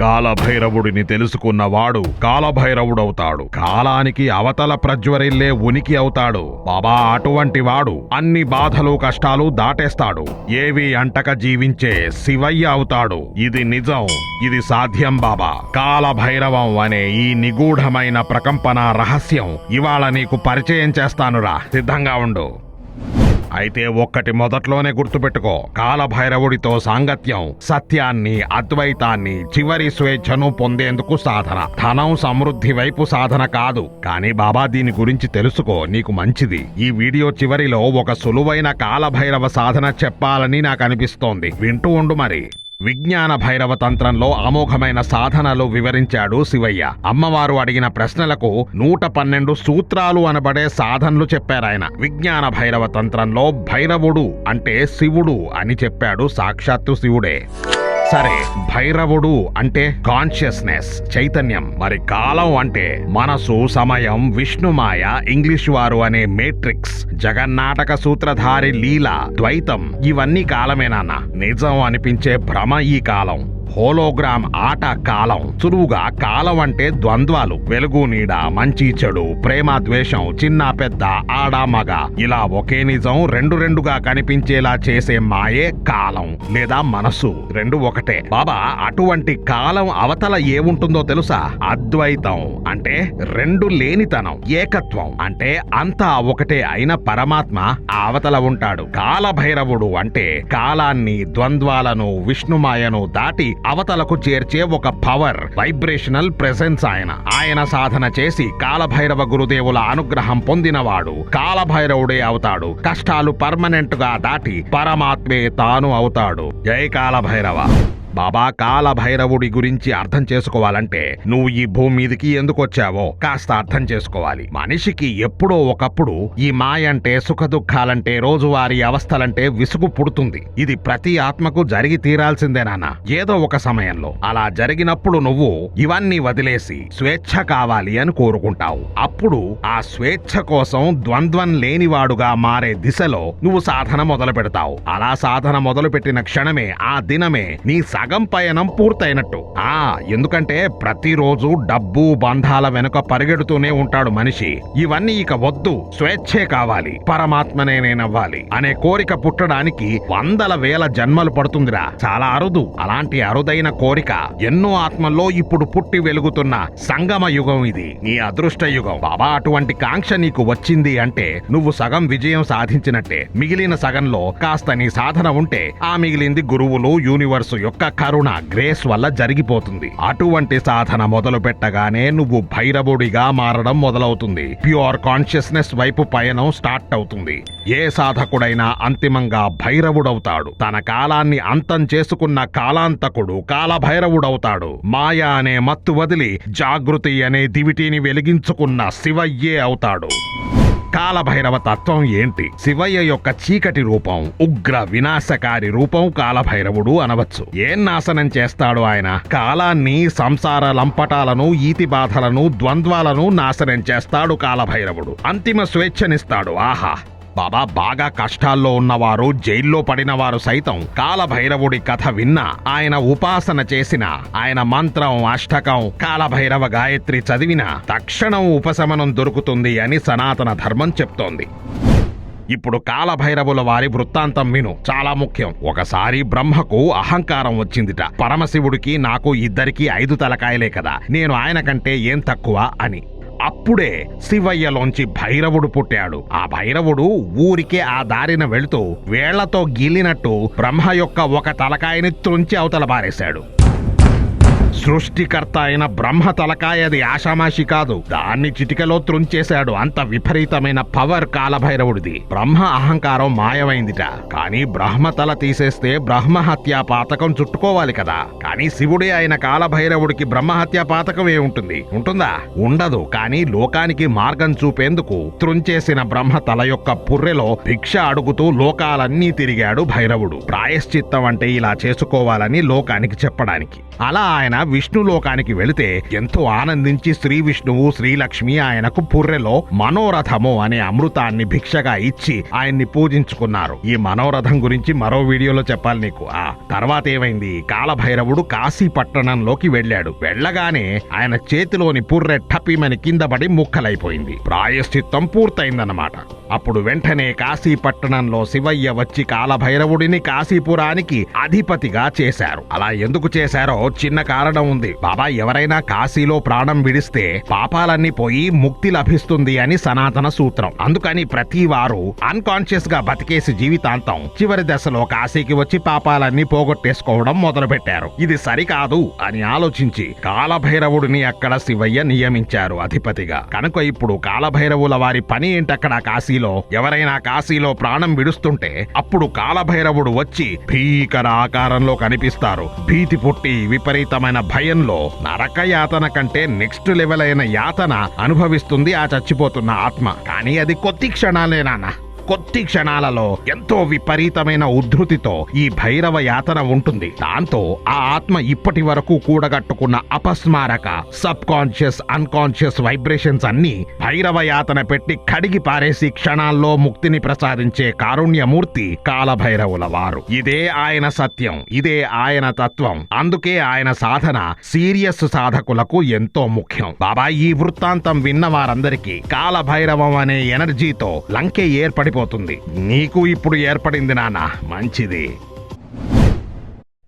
కాలభైరవుడిని తెలుసుకున్నవాడు కాలభైరవుడవుతాడు. కాలానికి అవతల ప్రజ్వరిల్లే ఉనికి అవుతాడు. బాబా అటువంటి వాడు అన్ని బాధలు కష్టాలు దాటేస్తాడు. ఏవి అంటక జీవించే శివయ్య అవుతాడు. ఇది నిజం. ఇది సాధ్యం బాబా. కాలభైరవం అనే ఈ నిగూఢమైన ప్రకంపన రహస్యం ఇవాళ నీకు పరిచయం చేస్తానురా. సిద్ధంగా ఉండు. అయితే ఒక్కటి మొదట్లోనే గుర్తుపెట్టుకో. కాలభైరవుడితో సాంగత్యం సత్యాన్ని అద్వైతాన్ని చివరి స్వేచ్ఛను పొందేందుకు సాధన. ధనం సమృద్ధి వైపు సాధన కాదు. కానీ బాబా దీని గురించి తెలుసుకో నీకు మంచిది. ఈ వీడియో చివరిలో ఒక సులువైన కాలభైరవ సాధన చెప్పాలని నాకు అనిపిస్తోంది వింటూ ఉండు మరి. విజ్ఞాన భైరవ తంత్రంలో అమోఘమైన సాధనలు వివరించాడు శివయ్య. అమ్మవారు అడిగిన ప్రశ్నలకు నూట పన్నెండు సూత్రాలు అనబడే సాధనలు చెప్పారాయన విజ్ఞాన భైరవ తంత్రంలో భైరవుడు అంటే శివుడు అని చెప్పాడు సాక్షాత్తు శివుడే. సరే భైరవుడు అంటే కాన్షియస్నెస్ చైతన్యం. మరి కాలం అంటే మనసు సమయం విష్ణుమాయ ఇంగ్లీష్ వారు అనే మేట్రిక్స్ జగన్నాటక సూత్రధారి లీల ద్వైతం. ఇవన్నీ కాలమేనాన్న నిజం అనిపించే భ్రమ ఈ కాలం. హోలోగ్రామ్ ఆట కాలం సులువుగా కాలం అంటే ద్వంద్వాలు. వెలుగు నీడ మంచి చెడు ప్రేమ ద్వేషం చిన్న పెద్ద ఆడ మగ. ఇలా ఒకే నిజం రెండు రెండుగా కనిపించేలా చేసే మాయే కాలం లేదా మనసు రెండు ఒకటే. బాబా అటువంటి కాలం అవతల ఏముంటుందో తెలుసా? అద్వైతం అంటే రెండు లేనితనం ఏకత్వం అంటే అంతా ఒకటే అయిన పరమాత్మ అవతల ఉంటాడు. కాలభైరవుడు అంటే కాలాన్ని ద్వంద్వాలను విష్ణుమాయను దాటి అవతలకు చేర్చే ఒక పవర్ వైబ్రేషనల్ ప్రెసెన్స్ ఆయన. ఆయన సాధన చేసి కాలభైరవ గురుదేవుల అనుగ్రహం పొందినవాడు కాలభైరవుడే అవుతాడు. కష్టాలు పర్మనెంట్గా దాటి పరమాత్మే తాను అవుతాడు. జై కాలభైరవ. బాబా కాలభైరవుడి గురించి అర్థం చేసుకోవాలంటే నువ్వు ఈ భూమి మీదకి ఎందుకు వచ్చావో కాస్త అర్థం చేసుకోవాలి. మనిషికి ఎప్పుడో ఒకప్పుడు ఈ మాయ అంటే సుఖ దుఃఖాలంటే రోజువారీ అవస్థలంటే విసుగు పుడుతుంది. ఇది ప్రతి ఆత్మకు జరిగి తీరాల్సిందేనానా ఏదో ఒక సమయంలో అలా జరిగినప్పుడు నువ్వు ఇవన్నీ వదిలేసి స్వేచ్ఛ కావాలి అని కోరుకుంటావు. అప్పుడు ఆ స్వేచ్ఛ కోసం ద్వంద్వం లేనివాడుగా మారే దిశలో నువ్వు సాధన మొదలు పెడతావు అలా సాధన మొదలు పెట్టిన క్షణమే ఆ దినమే నీ సగ పయనం పూర్తయినట్టు. ఆ ఎందుకంటే ప్రతిరోజు డబ్బు బంధాల వెనుక పరిగెడుతూనే ఉంటాడు మనిషి. ఇవన్నీ ఇక వద్దు స్వేచ్ఛే కావాలి పరమాత్మనే నేనవ్వాలి అనే కోరిక పుట్టడానికి వందల వేల జన్మలు పడుతుందిరా. చాలా అరుదు అలాంటి అరుదైన కోరిక. ఎన్నో ఆత్మల్లో ఇప్పుడు పుట్టి వెలుగుతున్న సంగమ యుగం ఇది. నీ అదృష్ట యుగం. బాబా అటువంటి కాంక్ష నీకు వచ్చింది అంటే నువ్వు సగం విజయం సాధించినట్టే. మిగిలిన సగంలో కాస్త నీ సాధన ఉంటే ఆ మిగిలింది గురువులు యూనివర్సు యొక్క కరుణ గ్రేస్ వల్ల జరిగిపోతుంది. అటువంటి సాధన మొదలు పెట్టగానే నువ్వు భైరవుడిగా మారడం మొదలవుతుంది. ప్యూర్ కాన్షియస్నెస్ వైపు పయనం స్టార్ట్ అవుతుంది. ఏ సాధకుడైనా అంతిమంగా భైరవుడవుతాడు. తన కాలాన్ని అంతం చేసుకున్న కాలాంతకుడు కాలభైరవుడవుతాడు. మాయ అనే మత్తు వదిలి జాగృతి అనే దివిటీని వెలిగించుకున్న శివయ్యే అవుతాడు. కాలభైరవ తత్వం ఏంటి? శివయ్య యొక్క చీకటి రూపం ఉగ్ర వినాశకారి రూపం కాలభైరవుడు అనవచ్చు. ఏం నాశనం చేస్తాడు ఆయన? కాలాన్ని సంసార లంపటాలను ఈతి బాధలను ద్వంద్వాలను నాశనం చేస్తాడు కాలభైరవుడు. అంతిమ స్వేచ్ఛనిస్తాడు. ఆహా! బాబా బాగా కష్టాల్లో ఉన్నవారు జైల్లో పడినవారు సైతం కాలభైరవుడి కథ విన్నా ఆయన ఉపాసన చేసిన ఆయన మంత్రం అష్టకం కాలభైరవ గాయత్రి చదివిన తక్షణం ఉపశమనం దొరుకుతుంది అని సనాతన ధర్మం చెప్తోంది. ఇప్పుడు కాలభైరవుల వారి వృత్తాంతం విను. చాలా ముఖ్యం. ఒకసారి బ్రహ్మకు అహంకారం వచ్చిందిట. పరమశివుడికి నాకు ఇద్దరికి ఐదు తలకాయలే కదా. నేను ఆయన కంటే ఏం తక్కువ అని. అప్పుడే శివయ్యలోంచి భైరవుడు పుట్టాడు. ఆ భైరవుడు ఊరికే ఆ దారిన వెళుతూ వేళ్ళతో గిల్లినట్టు బ్రహ్మ యొక్క ఒక తలకాయని త్రుంచి అవతల పారేశాడు. సృష్టికర్త అయిన బ్రహ్మ తలకాయది ఆషామాషి కాదు. దాన్ని చిటికలో త్రుంచేశాడు. అంత విపరీతమైన పవర్ కాలభైరవుడిది. బ్రహ్మ అహంకారం మాయమైందిట. కానీ బ్రహ్మ తల తీసేస్తే బ్రహ్మహత్యా పాతకం చుట్టుకోవాలి కదా. కానీ శివుడే అయిన కాలభైరవుడికి బ్రహ్మహత్యా పాతకం ఏముంటుంది? ఉంటుంది ఉంటుందా? ఉండదు. కానీ లోకానికి మార్గం చూపేందుకు త్రుంచేసిన బ్రహ్మ తల యొక్క పుర్రెలో భిక్ష అడుగుతూ లోకాలన్నీ తిరిగాడు భైరవుడు. ప్రాయశ్చిత్తం అంటే ఇలా చేసుకోవాలని లోకానికి చెప్పడానికి. అలా ఆయన విష్ణులోకానికి వెళితే ఎంతో ఆనందించి శ్రీ విష్ణువు శ్రీలక్ష్మి ఆయనకు పుర్రెలో మనోరథము అనే అమృతాన్ని భిక్షగా ఇచ్చి ఆయన్ని పూజించుకున్నారు. ఈ మనోరథం గురించి మరో వీడియోలో చెప్పాలి నీకు. ఆ తర్వాత ఏమైంది? కాలభైరవుడు కాశీ పట్టణంలోకి వెళ్ళాడు. వెళ్ళగానే ఆయన చేతిలోని పుర్రె టపిమని కింద పడి ముక్కలైపోయింది. ప్రాయశ్చిత్తం పూర్తయిందన్నమాట. అప్పుడు వెంటనే కాశీ పట్టణంలో శివయ్య వచ్చి కాలభైరవుడిని కాశీపురానికి అధిపతిగా చేశారు. అలా ఎందుకు చేశారో చిన్న కారణం ఉంది. బాబా ఎవరైనా కాశీలో ప్రాణం విడిస్తే పాపాలన్నీ పోయి ముక్తి లభిస్తుంది అని సనాతన సూత్రం. అందుకని ప్రతి వారు అన్కాన్షియస్గా బతికేసి జీవితాంతం చివరి దశలో కాశీకి వచ్చి పాపాలన్నీ పోగొట్టేసుకోవడం మొదలు పెట్టారు ఇది సరికాదు అని ఆలోచించి కాలభైరవుడిని అక్కడ శివయ్య నియమించారు అధిపతిగా. కనుక ఇప్పుడు కాలభైరవుల వారి పని ఏంటక్కడ కాశీలో ఎవరైనా కాశీలో ప్రాణం విడుస్తుంటే అప్పుడు కాలభైరవుడు వచ్చి భీకర ఆకారంలో కనిపిస్తారు. భీతి పుట్టి విపరీతమైన భయంలో నరక యాతన కంటే నెక్స్ట్ లెవెల్ అయిన యాతన అనుభవిస్తుంది ఆ చచ్చిపోతున్న ఆత్మ. కానీ అది కొద్ది క్షణాలే నాన్న. కొద్ది క్షణాలలో ఎంతో విపరీతమైన ఉద్ధృతితో ఈ భైరవ యాతన ఉంటుంది. దాంతో ఆ ఆత్మ ఇప్పటి వరకు కూడగట్టుకున్న అపస్మారక సబ్ కాన్షియస్ అన్కాన్షియస్ వైబ్రేషన్స్ అన్ని భైరవ యాతన పెట్టి కడిగి పారేసి క్షణాల్లో ముక్తిని ప్రసాదించే కారుణ్యమూర్తి కాలభైరవుల వారు. ఇదే ఆయన సత్యం ఇదే ఆయన తత్వం. అందుకే ఆయన సాధన సీరియస్ సాధకులకు ఎంతో ముఖ్యం. బాబా ఈ వృత్తాంతం విన్న వారందరికీ కాలభైరవం అనే ఎనర్జీతో లంకె ఏర్పడిపోతుంది నీకు ఇప్పుడు ఏర్పడింది నాన్న మంచిది.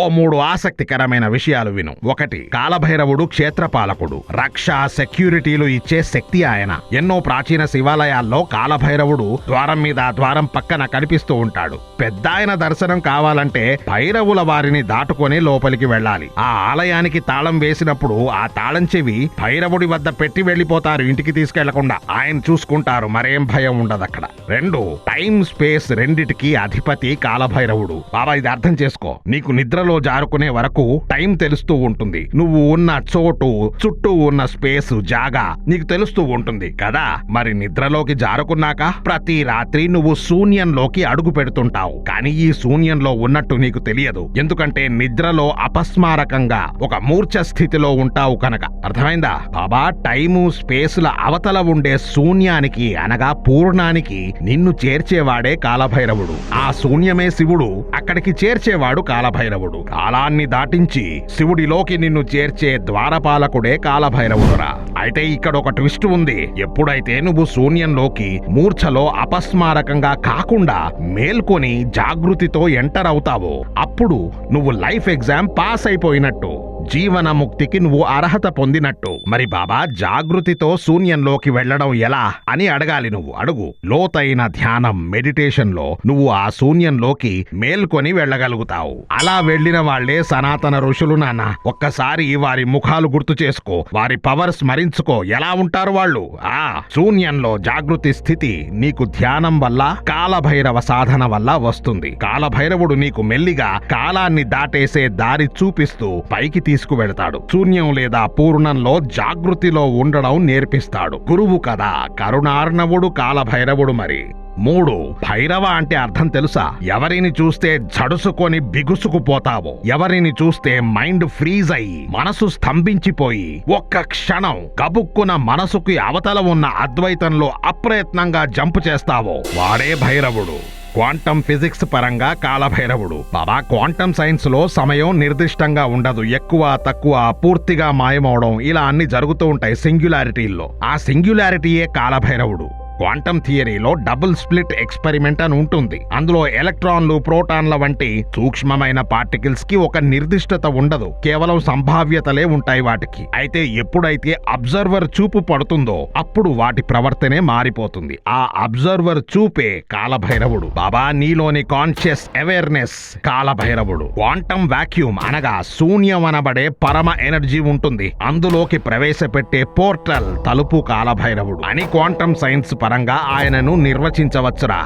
ఓ మూడు ఆసక్తికరమైన విషయాలు విను. ఒకటి కాలభైరవుడు క్షేత్రపాలకుడు. రక్ష సెక్యూరిటీలు ఇచ్చే శక్తి ఆయన. ఎన్నో ప్రాచీన శివాలయాల్లో కాలభైరవుడు ద్వారం మీద ద్వారం పక్కన కనిపిస్తూ ఉంటాడు. పెద్ద ఆయన దర్శనం కావాలంటే భైరవుల వారిని దాటుకొని లోపలికి వెళ్ళాలి. ఆ ఆలయానికి తాళం వేసినప్పుడు ఆ తాళం చెవి భైరవుడి వద్ద పెట్టి వెళ్ళిపోతారు ఇంటికి తీసుకెళ్ళకుండా. ఆయన చూసుకుంటారు మరేం భయం ఉండదు అక్కడ రెండు టైం స్పేస్ రెండిటికి అధిపతి కాలభైరవుడు. బాబా ఇది అర్థం చేసుకో. నీకు నిద్ర నిద్రలో జారుకునే వరకు టైం తెలుస్తూ ఉంటుంది. నువ్వు ఉన్న చోటు చుట్టూ ఉన్న స్పేస్ జాగా నీకు తెలుస్తూ ఉంటుంది కదా? మరి నిద్రలోకి జారుకున్నాక ప్రతి రాత్రి నువ్వు శూన్యంలోకి అడుగు పెడుతుంటావు. కానీ ఈ శూన్యంలో ఉన్నట్టు నీకు తెలియదు. ఎందుకంటే నిద్రలో అపస్మారకంగా ఒక మూర్ఛ స్థితిలో ఉంటావు కనుక. అర్థమైందా? బాబా టైము స్పేసుల అవతల ఉండే శూన్యానికి అనగా పూర్ణానికి నిన్ను చేర్చేవాడే కాలభైరవుడు. ఆ శూన్యమే శివుడు. అక్కడికి చేర్చేవాడు కాలభైరవుడు. కాలాన్ని దాటించి శివుడిలోకి నిన్ను చేర్చే ద్వారపాలకుడే కాలభైరవుడురా. అయితే ఇక్కడ ఒక ట్విస్ట్ ఉంది. ఎప్పుడైతే నువ్వు శూన్యంలోకి మూర్ఛలో అపస్మారకంగా కాకుండా మేల్కొని జాగృతితో ఎంటర్ అవుతావో అప్పుడు నువ్వు లైఫ్ ఎగ్జామ్ పాస్ అయిపోయినట్టు జీవనముక్తికి నువ్వు అర్హత పొందినట్టు. మరి బాబా జాగృతితో శూన్యంలోకి వెళ్ళడం ఎలా అని అడగాలి నువ్వు. అడుగు. లోతైన ధ్యానం మెడిటేషన్లో నువ్వు ఆ శూన్యంలోకి మేల్కొని వెళ్ళగలుగుతావు. అలా వెళ్ళిన వాళ్ళే సనాతన ఋషులు నాన్న. ఒక్కసారి వారి ముఖాలు గుర్తు చేసుకో. వారి పవర్ స్మరించుకో. ఎలా ఉంటారు వాళ్ళు? ఆ శూన్యంలో జాగృతి స్థితి నీకు ధ్యానం వల్ల కాలభైరవ సాధన వల్ల వస్తుంది. కాలభైరవుడు నీకు మెల్లిగా కాలాన్ని దాటేసే దారి చూపిస్తూ పైకి తీసుకువెడతాడు. శూన్యం లేదా పూర్ణంలో జాగృతిలో ఉండడం నేర్పిస్తాడు. గురువు కదా కరుణార్ణవుడు కాలభైరవుడు మరి. మూడు భైరవ అంటే అర్థం తెలుసా? ఎవరిని చూస్తే జడుసుకొని బిగుసుకుపోతావో ఎవరిని చూస్తే మైండ్ ఫ్రీజ్ అయ్యి మనసు స్తంభించిపోయి ఒక్క క్షణం కబుక్కున మనసుకి అవతల ఉన్న అద్వైతంలో అప్రయత్నంగా జంప్ చేస్తావో వాడే భైరవుడు. క్వాంటం ఫిజిక్స్ పరంగా కాలభైరవుడు. బాబా క్వాంటం సైన్స్లో సమయం నిర్దిష్టంగా ఉండదు. ఎక్కువ తక్కువ పూర్తిగా మాయమవడం ఇలా అన్ని జరుగుతూ ఉంటాయి సింగ్యులారిటీల్లో. ఆ సింగ్యులారిటీయే కాలభైరవుడు. క్వాంటమ్ థియరీలో డబుల్ స్ప్లిట్ ఎక్స్పెరిమెంట్ అని ఉంటుంది. అందులో ఎలక్ట్రాన్లు ప్రోటాన్ల వంటి సూక్ష్మమైన పార్టికల్స్కి ఒక నిర్దిష్టత ఉండదు. కేవలం సంభావ్యతలే ఉంటాయి వాటికి. అయితే ఎప్పుడైతే అబ్జర్వర్ చూపు పడుతుందో అప్పుడు వాటి ప్రవర్తనే మారిపోతుంది. ఆ అబ్జర్వర్ చూపే కాలభైరవుడు. బాబా నీలోని కాన్షియస్ అవేర్నెస్ కాలభైరవుడు. క్వాంటం వాక్యూమ్ అనగా శూన్యం అనబడే పరమ ఎనర్జీ ఉంటుంది. అందులోకి ప్రవేశపెట్టే పోర్టల్ తలుపు కాలభైరవుడు. అని క్వాంటమ్ సైన్స్ పరంగా ఆయనను నిర్వచించవచ్చురా.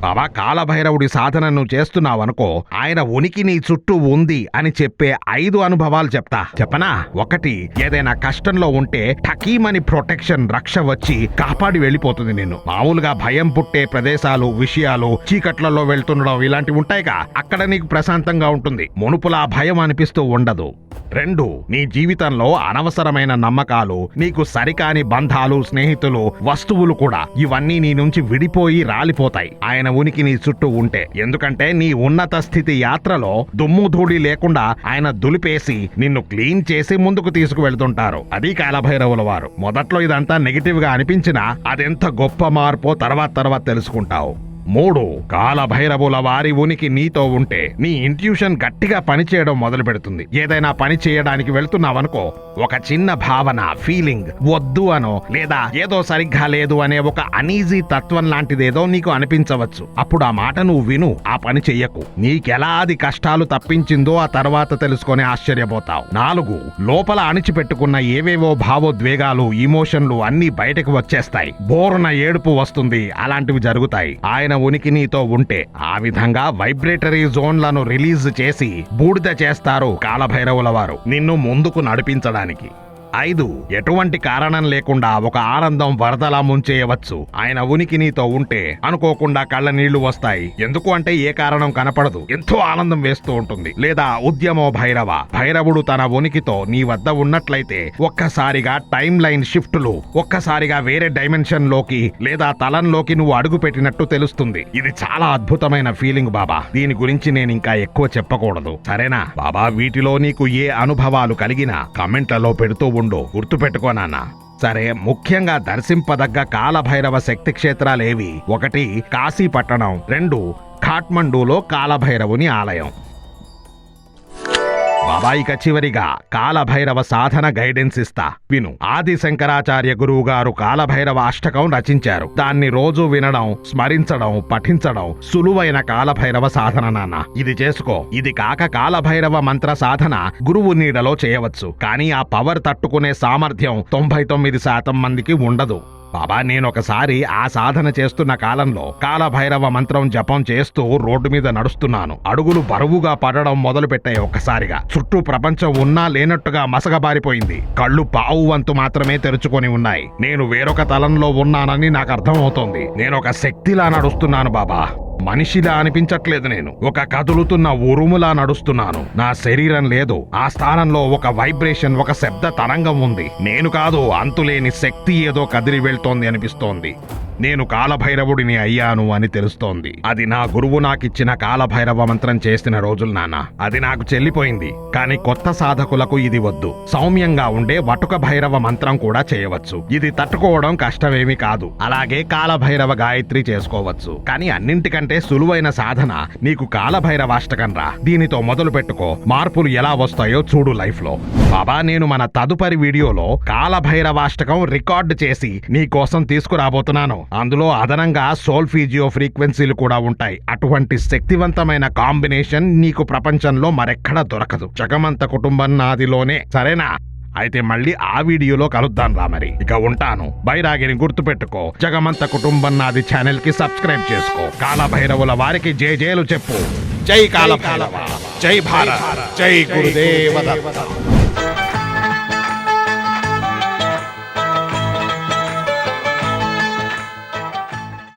బాబా కాలభైరవుడి సాధన నువ్వు చేస్తున్నావనుకో ఆయన ఉనికి నీ చుట్టూ ఉంది అని చెప్పే ఐదు అనుభవాలు చెప్తా. చెప్పనా? ఒకటి ఏదైనా కష్టంలో ఉంటే టకీమని ప్రొటెక్షన్ రక్ష వచ్చి కాపాడి వెళ్ళిపోతుంది నిన్ను. మామూలుగా భయం పుట్టే ప్రదేశాలు విషయాలు చీకట్లలో వెళ్తుండడం ఇలాంటివి ఉంటాయిగా. అక్కడ నీకు ప్రశాంతంగా ఉంటుంది. మునుపులా భయం అనిపిస్తూ ఉండదు. రెండు నీ జీవితంలో అనవసరమైన నమ్మకాలు నీకు సరికాని బంధాలు స్నేహితులు వస్తువులు కూడా ఇవన్నీ నీ నుంచి విడిపోయి రాలిపోతాయి. ఆయన ఉనికి నీ చుట్టూ ఉంటే. ఎందుకంటే నీ ఉన్నత స్థితి యాత్రలో దుమ్ము ధూళి లేకుండా ఆయన దులిపేసి నిన్ను క్లీన్ చేసి ముందుకు తీసుకువెళ్తుంటారు. అది కాలభైరవుల వారు. మొదట్లో ఇదంతా నెగిటివ్గా అనిపించినా అదెంత గొప్ప మార్పో తర్వాత తర్వాత తెలుసుకుంటావు. మూడు కాలభైరవుల వారి ఉనికి నీతో ఉంటే నీ ఇంట్యూషన్ గట్టిగా పనిచేయడం మొదలు పెడుతుంది ఏదైనా పని చేయడానికి వెళ్తున్నావనుకో ఒక చిన్న భావన ఫీలింగ్ వద్దు అనో లేదా ఏదో సరిగ్గా లేదు అనే ఒక అనీజీ తత్వం లాంటిదేదో నీకు అనిపించవచ్చు. అప్పుడు ఆ మాట నువ్వు విను ఆ పని చెయ్యకు. నీకెలా అది కష్టాలు తప్పించిందో ఆ తర్వాత తెలుసుకొని ఆశ్చర్యపోతావు. నాలుగు లోపల అణిచిపెట్టుకున్న ఏవేవో భావోద్వేగాలు ఇమోషన్లు అన్నీ బయటకు వచ్చేస్తాయి. బోరున ఏడుపు వస్తుంది అలాంటివి జరుగుతాయి. ఆయన ఉనికి నీతో ఉంటే ఆ విధంగా వైబ్రేటరీ జోన్లను రిలీజ్ చేసి బూడిద చేస్తారు కాలభైరవుల వారు నిన్ను ముందుకు నడిపించడానికి. ఐదు ఎటువంటి కారణం లేకుండా ఒక ఆనందం వరదలా ముంచేయవచ్చు. ఆయన ఉనికి నీతో ఉంటే అనుకోకుండా కళ్ళ నీళ్ళు వస్తాయి. ఎందుకు అంటే ఏ కారణం కనపడదు. ఎంతో ఆనందం వేస్తూ ఉంటుంది. లేదా ఉద్యమో భైరవ? భైరవుడు తన ఉనికితో నీ వద్ద ఉన్నట్లయితే ఒక్కసారిగా టైం లైన్ షిఫ్ట్లు ఒక్కసారిగా వేరే డైమెన్షన్లోకి లేదా తలంలోకి నువ్వు అడుగు పెట్టినట్టు తెలుస్తుంది. ఇది చాలా అద్భుతమైన ఫీలింగ్ బాబా. దీని గురించి నేను ఇంకా ఎక్కువ చెప్పకూడదు. సరేనా? బాబా వీటిలో నీకు ఏ అనుభవాలు కలిగినా కమెంట్లలో పెడుతూ ఉండు. గుర్తుపెట్టుకోనానా సరే ముఖ్యంగా దర్శింపదగ్గ కాలభైరవ శక్తి క్షేత్రాలేవి. ఒకటి కాశీపట్టణం రెండు ఖాట్మండూలో కాలభైరవుని ఆలయం. బాబాయిక చివరిగా కాలభైరవ సాధన గైడెన్స్ ఇస్తా. విను. ఆది శంకరాచార్య గురువు గారు కాలభైరవ అష్టకం రచించారు. దాన్ని రోజు వినడం స్మరించడం పఠించడం సులువైన కాలభైరవ సాధన నాన్న. ఇది చేసుకో. ఇది కాక కాలభైరవ మంత్ర సాధన గురువు నీడలో చేయవచ్చు. కానీ ఆ పవర్ తట్టుకునే సామర్థ్యం తొంభై తొమ్మిది శాతం మందికి ఉండదు. బాబా నేనొకసారి ఆ సాధన చేస్తున్న కాలంలో కాలభైరవ మంత్రం జపం చేస్తూ రోడ్డు మీద నడుస్తున్నాను. అడుగులు బరువుగా పడడం మొదలు పెట్టాయి ఒక్కసారిగా. చుట్టూ ప్రపంచం ఉన్నా లేనట్టుగా మసగబారిపోయింది. కళ్ళు పావు వంతు మాత్రమే తెరుచుకొని ఉన్నాయి. నేను వేరొక తలంలో ఉన్నానని నాకు అర్థమవుతోంది నేనొక శక్తిలా నడుస్తున్నాను బాబా. మనిషిలా అనిపించట్లేదు నేను. ఒక కదులుతున్న ఉరుములా నడుస్తున్నాను. నా శరీరం లేదు. ఆ స్థానంలో ఒక వైబ్రేషన్ ఒక శబ్ద తరంగం ఉంది. నేను కాదు అంతులేని శక్తి ఏదో కదిలి వెళ్తోంది అనిపిస్తోంది. నేను కాలభైరవుడిని అయ్యాను అని తెలుస్తోంది. అది నా గురువు నాకిచ్చిన కాలభైరవ మంత్రం చేసిన రోజులు నాన్న. అది నాకు చెల్లిపోయింది. కానీ కొత్త సాధకులకు ఇది వద్దు. సౌమ్యంగా ఉండే వటుక భైరవ మంత్రం కూడా చేయవచ్చు. ఇది తట్టుకోవడం కష్టమేమి కాదు. అలాగే కాలభైరవ గాయత్రి చేసుకోవచ్చు. కానీ అన్నింటికంటే సులువైన సాధన నీకు కాలభైరవాష్టకం రా. దీనితో మొదలు పెట్టుకో. మార్పులు ఎలా వస్తాయో చూడు లైఫ్లో బాబా నేను మన తదుపరి వీడియోలో కాలభైరవాష్టకం రికార్డు చేసి నీకోసం తీసుకురాబోతున్నాను. అందులో అదనంగా సోల్ఫీజియో ఫ్రీక్వెన్సీలు కూడా ఉంటాయి. అటువంటి శక్తివంతమైన కాంబినేషన్ నీకు ప్రపంచంలో మరెక్కడా దొరకదు. జగమంత కుటుంబం నాదిలోనే. సరేనా? అయితే మళ్ళీ ఆ వీడియోలో కలుద్దాం రా మరి. ఇక ఉంటాను. బైరాగిని గుర్తుపెట్టుకో. జగమంత కుటుంబం నాది ఛానల్కి సబ్స్క్రైబ్ చేసుకో. కాలభైరవుల వారికి జై జయలు చెప్పు. జై కాల జై భారత్. జై గురుదేవ